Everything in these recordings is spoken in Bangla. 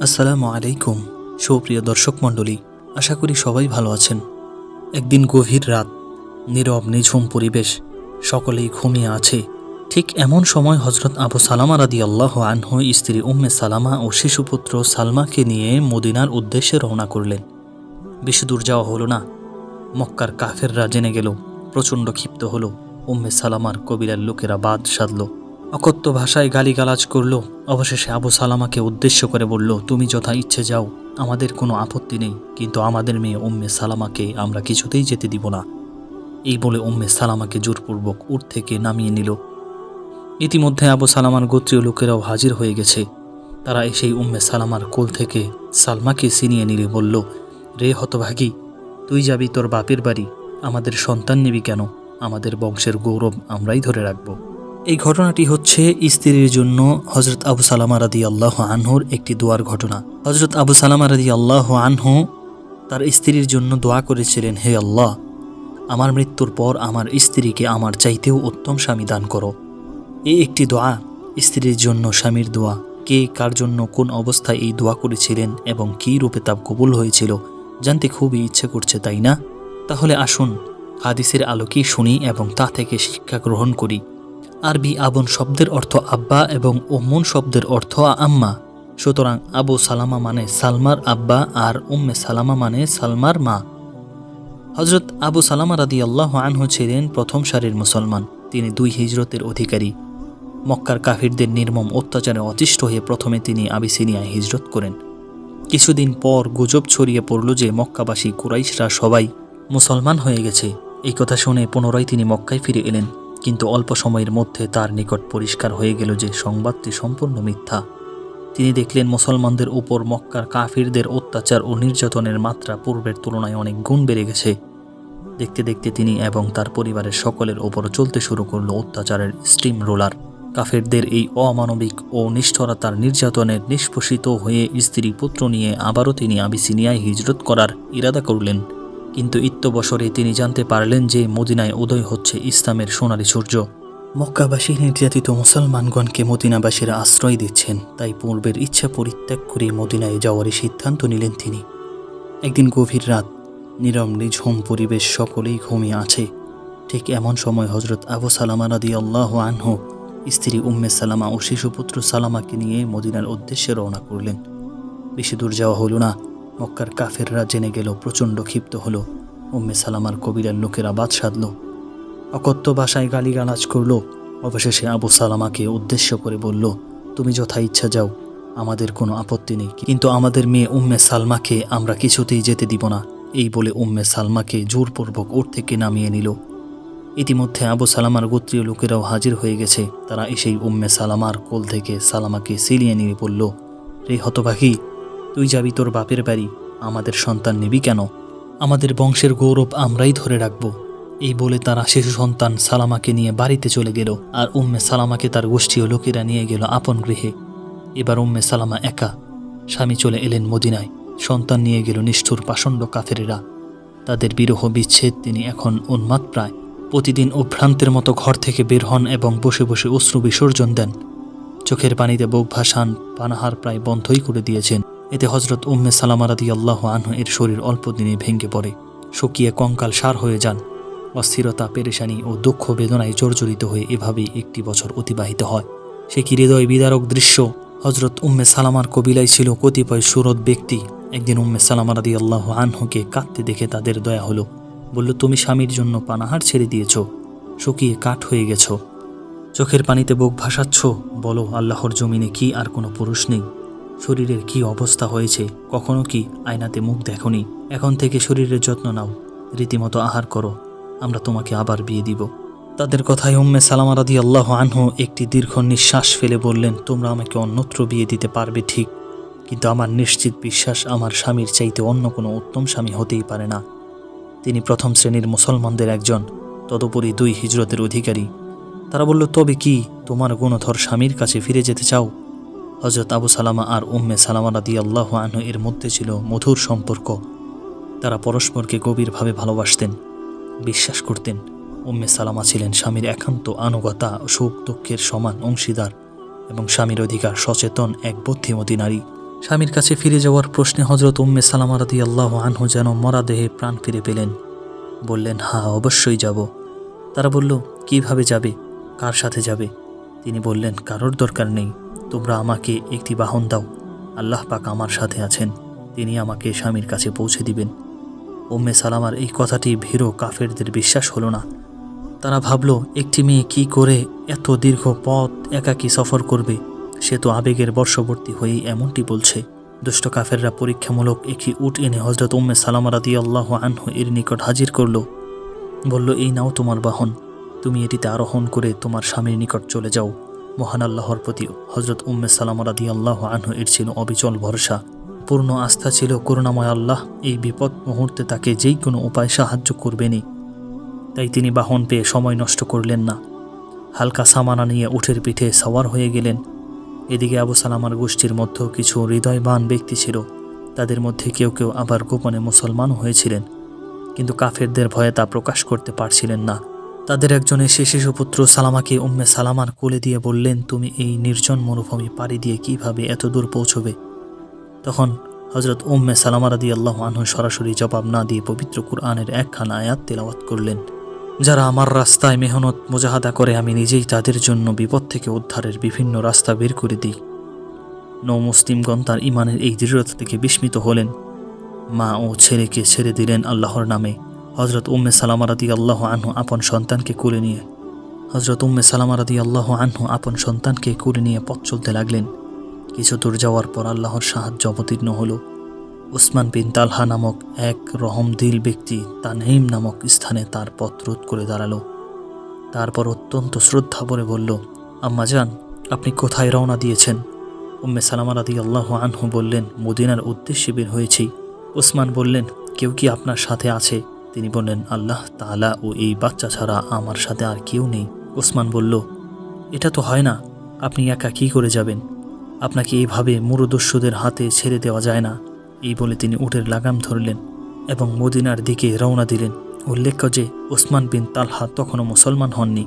আসসালামু আলাইকুম, সুপ্রিয় দর্শক মণ্ডলী, আশা করি সবাই ভালো আছেন। একদিন গভীর রাত, নীরব নিঝুম পরিবেশ, সকলেই ঘুমিয়ে আছে। ঠিক এমন সময় হজরত আবু সালামা রাদি আল্লাহ আনহু, স্ত্রী উম্মে সালামা ও শিশুপুত্র সালমাকে নিয়ে মদিনার উদ্দেশ্যে রওনা করলেন। বেশি দূর যাওয়া হলো না। মক্কার কাফেররা জেনে গেল, প্রচণ্ড ক্ষিপ্ত হলো। উম্মে সালামার কবিলার লোকেরা বাদ সাধল। অকথ্য ভাষায় গালিগালাজ করল। অবশেষে আবু সালামাকে উদ্দেশ্য করে বলল, তুমি যথা ইচ্ছে যাও, আমাদের কোনো আপত্তি নেই, কিন্তু আমাদের মেয়ে উম্মে সালামাকে আমরা কিছুতেই যেতে দিব না। এই বলে উম্মে সালামাকে জোরপূর্বক উঠ থেকে নামিয়ে নিল। ইতিমধ্যে আবু সালামার গোত্রীয় লোকেরাও হাজির হয়ে গেছে। তারা এসেই উম্মে সালামার কোল থেকে সালমাকে ছিনিয়ে নিলে, বলল, রে হতভাগী, তুই যাবি তোর বাপের বাড়ি, আমাদের সন্তান নিবি কেন? আমাদের বংশের গৌরব আমরাই ধরে রাখব। এই ঘটনাটি হচ্ছে স্ত্রীর জন্য হজরত আবু সালামা রাদি আল্লাহ আনহুর একটি দোয়ার ঘটনা। হজরত আবু সালামা রাদি আল্লাহ আনহু তার স্ত্রীর জন্য দোয়া করেছিলেন, হে আল্লাহ, আমার মৃত্যুর পর আমার স্ত্রীকে আমার চাইতেও উত্তম স্বামী দান করো। এই একটি দোয়া, স্ত্রীর জন্য স্বামীর দোয়া। কে কার জন্য কোন অবস্থায় এই দোয়া করেছিলেন এবং কী রূপে তা কবুল হয়েছিল, জানতে খুবই ইচ্ছে করছে, তাই না? তাহলে আসুন, হাদিসের আলোকে শুনি এবং তা থেকে শিক্ষা গ্রহণ করি। আরবি আবন শব্দের অর্থ আব্বা এবং ওমন শব্দের অর্থ আম্মা। সুতরাং আবু সালামা মানে সালমার আব্বা আর উম্মে সালামা মানে সালমার মা। হজরত আবু সালামা রাদি আল্লাহ আনহু ছিলেন প্রথম সারির মুসলমান। তিনি দুই হিজরতের অধিকারী। মক্কার কাফিরদের নির্মম অত্যাচারে অতিষ্ঠ হয়ে প্রথমে তিনি আবিসিনিয়ায় হিজরত করেন। কিছুদিন পর গুজব ছড়িয়ে পড়ল যে মক্কাবাসী কুরাইশরা সবাই মুসলমান হয়ে গেছে। এই কথা শুনে পুনরায় তিনি মক্কায় ফিরে এলেন। কিন্তু অল্প সময়ের মধ্যে তার নিকট পরিষ্কার হয়ে গেল যে সংবাদটি সম্পূর্ণ মিথ্যা। তিনি দেখলেন মুসলমানদের উপর মক্কার কাফিরদের অত্যাচার ও নির্যাতনের মাত্রা পূর্বের তুলনায় অনেক গুণ বেড়ে গেছে। দেখতে দেখতে তিনি এবং তার পরিবারের সকলের ওপর চলতে শুরু করল অত্যাচারের স্টিম রোলার। কাফেরদের এই অমানবিক ও নিষ্ঠরতার নির্যাতনের নিষ্পোষিত হয়ে স্ত্রী পুত্র নিয়ে আবারও তিনি আবিসিনিয়ায় হিজরত করার ইরাদা করলেন। কিন্তু ইত্যবসরে তিনি জানতে পারলেন যে মদিনায় উদয় হচ্ছে ইসলামের সোনালী সূর্য। মক্কাবাসী নির্যাতিত মুসলমানগণকে মদিনাবাসীরা আশ্রয় দিচ্ছেন, তাই পূর্বের ইচ্ছা পরিত্যাগ করে মদিনায় যাওয়ারই সিদ্ধান্ত নিলেন তিনি। একদিন গভীর রাত, নীরব নিঝুম পরিবেশ সকলেই ঘুমিয়ে আছে। ঠিক এমন সময় হজরত আবু সালামা রাদি আল্লাহ আনহু, স্ত্রী উম্মে সালামা ও শিশুপুত্র সালামাকে নিয়ে মদিনার উদ্দেশ্যে রওনা করলেন। বেশি দূর যাওয়া হলো না। মক্কার কাফেররা জেনে গেল, প্রচণ্ড ক্ষিপ্ত হলো। উম্মে সালামার কবিরার লোকেরা বাদ সাধল। অকথ্য ভাষায় গালিগালাজ করল। অবশেষে আবু সালামাকে উদ্দেশ্য করে বলল, তুমি যথা ইচ্ছা যাও, আমাদের কোনো আপত্তি নেই। কিন্তু আমাদের মেয়ে উম্মে সালমাকে আমরা কিছুতেই যেতে দিব না। এই বলে উম্মে সালমাকে জোরপূর্বক ওর থেকে নামিয়ে নিল। ইতিমধ্যে আবু সালামার গোত্রীয় লোকেরাও হাজির হয়ে গেছে। তারা এসেই উম্মে সালামার কোল থেকে সালামাকে সিলিয়ে নিয়ে বলল, রে হতভাগী তুই যাবি তোর বাপের বাড়ি। আমাদের সন্তান নিবি কেন? আমাদের বংশের গৌরব আমরাই ধরে রাখব। এই বলে তারা শিশু সন্তান সালামাকে নিয়ে বাড়িতে চলে গেল, আর উম্মে সালামাকে তার গোষ্ঠীয় লোকেরা নিয়ে গেল আপন গৃহে। এবার উম্মে সালামা একা। স্বামী চলে এলেন মদিনায়। সন্তান নিয়ে গেল নিষ্ঠুর পাষণ্ড কাফেরেরা। তাদের বিরহ বিচ্ছেদ তিনি এখন উন্মাদ প্রায়। প্রতিদিন অভ্রান্তের মতো ঘর থেকে বের হন এবং বসে বসে অশ্রু বিসর্জন দেন। চোখের পানিতে বুক ভাসান পানাহার প্রায় বন্ধই করে দিয়েছেন। এতে হজরত উম্মে সালামা রাদি আল্লাহ আনহু এর শরীর অল্প দিনে ভেঙে পড়ে। শুকিয়ে কঙ্কাল সার হয়ে যান। অস্থিরতা, পেরেশানি ও দুঃখ বেদনায় জর্জরিত হয়ে এভাবেই একটি বছর অতিবাহিত হয়। সে কি হৃদয় বিদারক দৃশ্য? হজরত উম্মে সালামার কবিলায় ছিল কতিপয় সুরত ব্যক্তি। একদিন উম্মে সালামা রাদি আল্লাহ আনহুকে কাঁদতে দেখে তাদের দয়া হলো। বলল, তুমি স্বামীর জন্য পানাহার ছেড়ে দিয়েছ। শুকিয়ে কাঠ হয়ে গেছ। চোখের পানিতে বুক ভাসাচ্ছ। বলো, আল্লাহর জমিনে কি আর কোনো পুরুষ নেই? শরীরের কি অবস্থা হয়েছে, কখনো কি আয়নাতে মুখ দেখনি। এখন থেকে শরীরের যত্ন নাও, রীতিমতো আহার করো, আমরা তোমাকে আবার বিয়ে দিব। তাদের কথায় উম্মে সালামা রাদি আল্লাহ আনহু একটি দীর্ঘ নিঃশ্বাস ফেলে বললেন, তোমরা আমাকে অন্যত্র বিয়ে দিতে পারবে ঠিক, কিন্তু আমার নিশ্চিত বিশ্বাস আমার স্বামীর চাইতে অন্য কোনো উত্তম স্বামী হতেই পারে না। তিনি প্রথম শ্রেণির মুসলমানদের একজন, তদুপরি দুই হিজরতের অধিকারী। তারা বলল, তবে কি তোমার গুণধর স্বামীর কাছে ফিরে যেতে চাও? হজরত আবু সালামা আর উম্মে সালামা রাদি আল্লাহ আনহু এর মধ্যে ছিল মধুর সম্পর্ক। তারা পরস্পরকে গভীরভাবে ভালোবাসতেন, বিশ্বাস করতেন। উম্মে সালামা ছিলেন স্বামীর একান্ত আনুগতা সুখ দুঃখের সমান অংশীদার এবং স্বামীর অধিকার সচেতন এক বুদ্ধিমতী নারী। স্বামীর কাছে ফিরে যাওয়ার প্রশ্নে হজরত উম্মে সালামা রাদি আল্লাহ আনহু যেন মরা দেহে প্রাণ ফিরে পেলেন। বললেন, হা, অবশ্যই যাব। তারা বলল, কীভাবে যাবে? কার সাথে যাবে? তিনি বললেন, কারোর দরকার নেই। তোমরা আমাকে একটি বাহন দাও। আল্লাহ পাক আমার সাথে আছেন। তিনি আমাকে স্বামীর কাছে পৌঁছে দিবেন। উম্মে সালামার এই কথাটি ভীরো কাফেরদের বিশ্বাস হলো না। তারা ভাবল, একটি মেয়ে কি করে এত দীর্ঘ পথ একাকী সফর করবে? সে তো আবেগের বর্ষবর্তী হয়েই এমনটি বলছে। দুষ্ট কাফেররা পরীক্ষামূলক একটি উট এনে হজরত উম্মে সালামা রাদি আল্লাহ আনহু এর নিকট হাজির করল। বলল, এই নাও তোমার বাহন। তুমি এটিতে আরোহণ করে তোমার স্বামীর নিকট চলে যাও। মহান আল্লাহর প্রতি হজরত উম্মে সালামা রাদি আল্লাহ আনহু এর ছিল অবিচল ভরসা। পূর্ণ আস্থা ছিল করুণাময় আল্লাহ। এই বিপদ মুহূর্তে তাকে যেই কোনো উপায় সাহায্য করবেনই। তাই তিনি বাহন পেয়ে সময় নষ্ট করলেন না। হালকা সামানা নিয়ে উঠের পিঠে সওয়ার হয়ে গেলেন। এদিকে আবু সালামার গোষ্ঠীর মধ্যেও কিছু হৃদয়বান ব্যক্তি ছিল। তাদের মধ্যে কেউ কেউ আবার গোপনে মুসলমানও হয়েছিলেন। কিন্তু কাফেরদের ভয়ে তা প্রকাশ করতে পারছিলেন না। তাদের একজন এসে শিশুপুত্র সালামাকে উম্মে সালামার কোলে দিয়ে বললেন, তুমি এই নির্জন মরুভূমি পাড়ি দিয়ে কীভাবে এত দূর পৌঁছবে? তখন হজরত উম্মে সালামা রাদি আল্লাহ আনহু সরাসরি জবাব না দিয়ে পবিত্র কুরআনের একখানা আয়াত তেলাওয়াত করলেন। যারা আমার রাস্তায় মেহনত মোজাহাদা করে, আমি নিজেই তাদের জন্য বিপদ থেকে উদ্ধারের বিভিন্ন রাস্তা বের করে দিই। নৌ মুসলিমগণ তার ইমানের এই দৃঢ়তা থেকে বিস্মিত হলেন। মা ও ছেলেকে ছেড়ে দিলেন আল্লাহর নামে। হজরত উম্মে সালামা রাদি আল্লাহ আনহু আপন সন্তানকে কুলে নিয়ে হজরত উম্মে সালামা রাদি আল্লাহ আনহু আপন সন্তানকে কুলে নিয়ে পথ চলতে লাগলেন। কিছু দূর যাওয়ার পর আল্লাহর সাহায্য অবতীর্ণ হলো। উসমান বিন তালহা নামক এক রহমদিল ব্যক্তি তানহিম নামক স্থানে তার পথ রোধ করে দাঁড়াল। তারপর অত্যন্ত শ্রদ্ধা ভরে বলল, আম্মা যান আপনি কোথায় রওনা দিয়েছেন? উম্মে সালামা রাদি আল্লাহ আনহু বললেন, মদিনার উদ্দেশ্যে বের হয়েছি। ওসমান বললেন, কেউ কি আপনার সাথে আছে? তিনি বললেন, আল্লাহ তাআলা ও এই বাচ্চা ছাড়া আমার সাথে আর কেউ নেই। ওসমান বলল, এটা তো হয় না, আপনি একা কী করে যাবেন? আপনাকে এইভাবে মুরুদস্যুদের হাতে ছেড়ে দেওয়া যায় না। এই বলে তিনি উটের লাগাম ধরলেন এবং মদিনার দিকে রওনা দিলেন। উল্লেখ্য যে, ওসমান বিন তালহা তখনও মুসলমান হননি।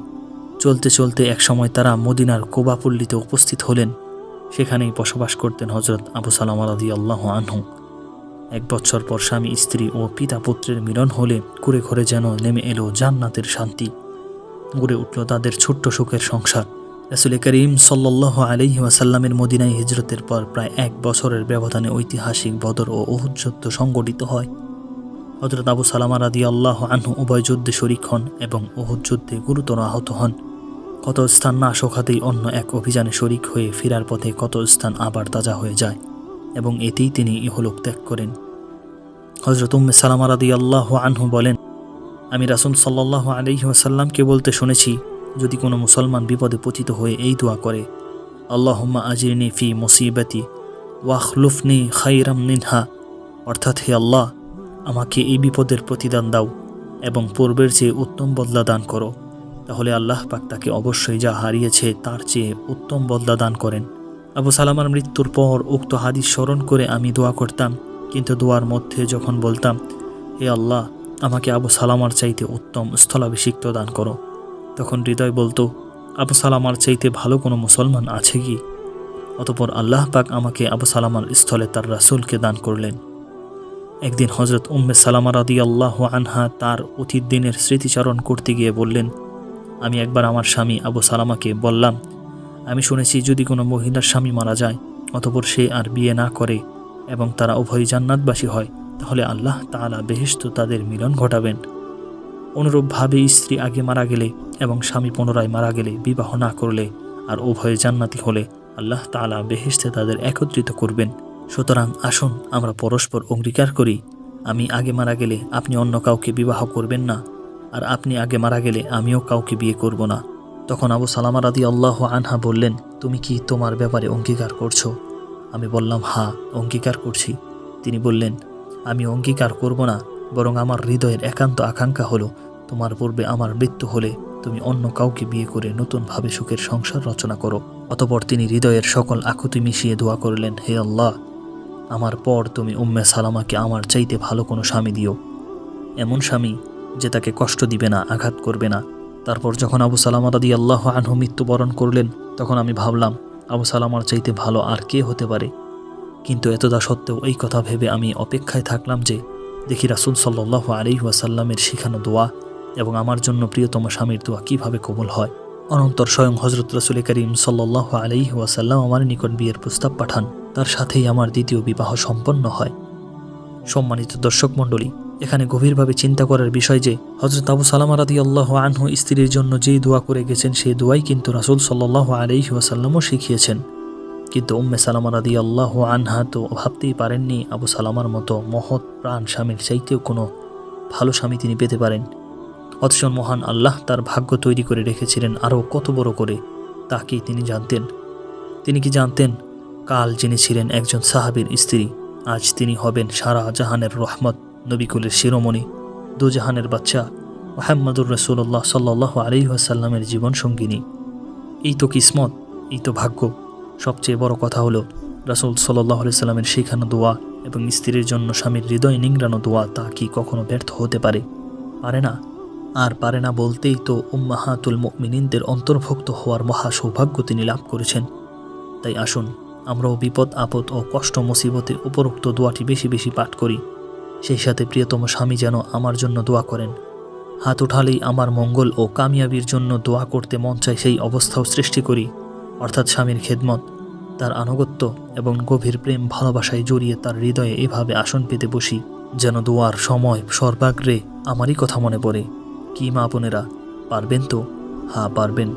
চলতে চলতে একসময় তারা মদিনার কোবাপল্লীতে উপস্থিত হলেন। সেখানেই বসবাস করতেন হজরত আবু সালাম আলাদি আল্লাহ আনহু। এক বছর পর স্বামী, স্ত্রী ও পিতা পুত্রের মিলন হলে কুড়ে ঘরে যেন নেমে এলো জান্নাতের শান্তি। গড়ে উঠল তাদের ছোট্ট সুখের সংসার। রাসুল করিম সাল্লাহ আলহি ওয়াসাল্লামের মদিনায় হিজরতের পর প্রায় এক বছরের ব্যবধানে ঐতিহাসিক বদর ও ওহুদ যুদ্ধ সংগঠিত হয়। হজরত আবু সালামা রাদি আল্লাহ আনহু উভয় যুদ্ধে শরিক হন এবং ওহুদ যুদ্ধে গুরুতর আহত হন। কত স্থান না শোকাতেই অন্য এক অভিযানে শরিক হয়ে ফেরার পথে কত স্থান আবার তাজা হয়ে যায়। এবং এতেই তিনি ইহলোক ত্যাগ করেন। হজরত উম্মে সালামা রাদি আল্লাহ আনহু বলেন, আমি রাসুল সাল্লাহ আলহি ওয়াসাল্লামকে বলতে শুনেছি, যদি কোনো মুসলমান বিপদে পতিত হয়ে এই দোয়া করে, আল্লাহম্মা আজিরনি ফি মুসিবতি ওয়াখলুফনি খাইরাম নিনহা অর্থাৎ হে আল্লাহ, আমাকে এই বিপদের প্রতিদান দাও এবং পূর্বের চেয়ে উত্তম বদলা দান করো। তাহলে আল্লাহ পাক তাকে অবশ্যই যা হারিয়েছে তার চেয়ে উত্তম বদলা দান করেন। আবু সালামার মৃত্যুর পর উক্ত হাদিস স্মরণ করে আমি দোয়া করতাম, কিন্তু দোয়ার মধ্যে যখন বলতাম, হে আল্লাহ, আমাকে আবু সালামার চাইতে উত্তম স্থলাভিষিক্ত দান করো, তখন হৃদয় বলতো, আবু সালামার চাইতে ভালো কোনো মুসলমান আছে কি? অতপর আল্লাহ পাক আমাকে আবু সালামার স্থলে তার রাসুলকে দান করলেন। একদিন হজরত উম্মে সালামা রাদি আল্লাহ আনহা তার অতীত দিনের স্মৃতিচারণ করতে গিয়ে বললেন, আমি একবার আমার স্বামী আবু সালামাকে বললাম আমি শুনেছি যদি কোনো মহিলার স্বামী মারা যায়, অতপর সে আর বিয়ে না করে এবং তারা উভয় জান্নাতবাসী হয়, তাহলে আল্লাহ তাআলা বেহেস্ত তাদের মিলন ঘটাবেন। অনুরূপভাবে স্ত্রী আগে মারা গেলে এবং স্বামী পুনরায় মারা গেলে বিবাহ না করলে আর উভয়ে জান্নাতি হলে আল্লাহ তাআলা বেহেস্তে তাদের একত্রিত করবেন। সুতরাং আসুন আমরা পরস্পর অঙ্গীকার করি, আমি আগে মারা গেলে আপনি অন্য কাউকে বিবাহ করবেন না, আর আপনি আগে মারা গেলে আমিও কাউকে বিয়ে করব না। তখন আবু সালামা রাদি আল্লাহ আনহা বললেন, তুমি কি তোমার ব্যাপারে অঙ্গীকার করছ? আমি বললাম, হা, অঙ্গীকার করছি। তিনি বললেন, আমি অঙ্গীকার করব না, বরং আমার হৃদয়ের একান্ত আকাঙ্ক্ষা হলো, তোমার পূর্বে আমার মৃত্যু হলে তুমি অন্য কাউকে বিয়ে করে নতুনভাবে সুখের সংসার রচনা করো। অতপর তিনি হৃদয়ের সকল আকুতি মিশিয়ে দোয়া করলেন, হে আল্লাহ, আমার পর তুমি উম্মে সালামাকে আমার চাইতে ভালো কোনো স্বামী দিও। এমন স্বামী যে তাকে কষ্ট দিবে না, আঘাত করবে না। তারপর যখন আবু সালামা রাদি আল্লাহ আনহু মৃত্যুবরণ করলেন, তখন আমি ভাবলাম, আবু সালামার চাইতে ভালো আর কে হতে পারে? কিন্তু এতদা সত্ত্বেও এই কথা ভেবে আমি অপেক্ষায় থাকলাম যে, দেখি রাসুল সাল্লাহ আলী ওয়াসাল্লামের শিখানো দোয়া এবং আমার জন্য প্রিয়তম স্বামীর দোয়া কীভাবে কবুল হয়? অনন্তর স্বয়ং হজরত রসুল করিম সাল্লাহ আলী ওয়াসাল্লাম আমার নিকট বিয়ের প্রস্তাব পাঠান। তার সাথেই আমার দ্বিতীয় বিবাহ সম্পন্ন হয়। সম্মানিত দর্শক মণ্ডলী এখানে গভীরভাবে চিন্তা করার বিষয় যে হজরত আবু সালামা রাদি আল্লাহ আনহু স্ত্রীর জন্য যেই দোয়া করে গেছেন, সেই দোয়াই কিন্তু রাসুল সাল্লাহ আলহি ওয়াসাল্লামও শিখিয়েছেন। কিন্তু উম্মে সালামা রাদি আল্লাহ আনহা তো ভাবতেই পারেননি আবু সালামার মতো মহৎ প্রাণ স্বামীর চাইতেও কোনো ভালো স্বামী তিনি পেতে পারেন। অথচ মহান আল্লাহ তার ভাগ্য তৈরি করে রেখেছিলেন আরও কত বড় করে, তা কি তিনি জানতেন? তিনি কি জানতেন? কাল যিনি ছিলেন একজন সাহাবীর স্ত্রী, আজ তিনি হবেন সারা জাহানের রহমত। নবিকুলের শিরোমণি, দুজাহানের বাচ্চা মোহাম্মদুর রসুল্লাহ সাল্লাহ আলী আসাল্লামের জীবন সঙ্গিনী। এই তো কিসমত, এই তো ভাগ্য। সবচেয়ে বড় কথা হলো, রাসুল সাল্লাহ সাল্লামের শেখানো দোয়া এবং স্ত্রীর জন্য স্বামীর হৃদয় নিংড়ানো দোয়া তা কি কখনো ব্যর্থ হতে পারে? পারে না। আর পারে না বলতেই তো উম্মাহাতুল মুমিনিনদের অন্তর্ভুক্ত হওয়ার মহা সৌভাগ্য তিনি লাভ করেছেন। তাই আসুন, আমরাও বিপদ, আপদ ও কষ্ট মুসিবতে উপরোক্ত দোয়াটি বেশি বেশি পাঠ করি। সেই সাথে প্রিয়তম স্বামী যেন আমার জন্য দোয়া করেন। হাত উঠালেই আমার মঙ্গল ও কামিয়াবির জন্য দোয়া করতে মন চায় সেই অবস্থাও সৃষ্টি করি। অর্থাৎ স্বামীর খেদমত, তার আনুগত্য এবং গভীর প্রেম ভালোবাসায় জড়িয়ে তার হৃদয়ে এভাবে আসন পেতে বসি, যেন দোয়ার সময় সর্বাগ্রে আমারই কথা মনে পড়ে। কি মা বোনেরা, পারবেন তো? হ্যাঁ পারবেন,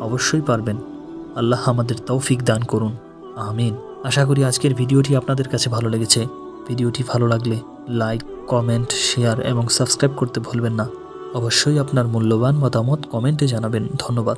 অবশ্যই পারবেন। আল্লাহ আমাদের তৌফিক দান করুন, আমিন। আশা করি আজকের ভিডিওটি আপনাদের কাছে ভালো লেগেছে। ভিডিওটি ভালো লাগলে লাইক, কমেন্ট, শেয়ার এবং সাবস্ক্রাইব করতে ভুলবেন না। অবশ্যই আপনার মূল্যবান মতামত কমেন্টে জানাবেন। ধন্যবাদ।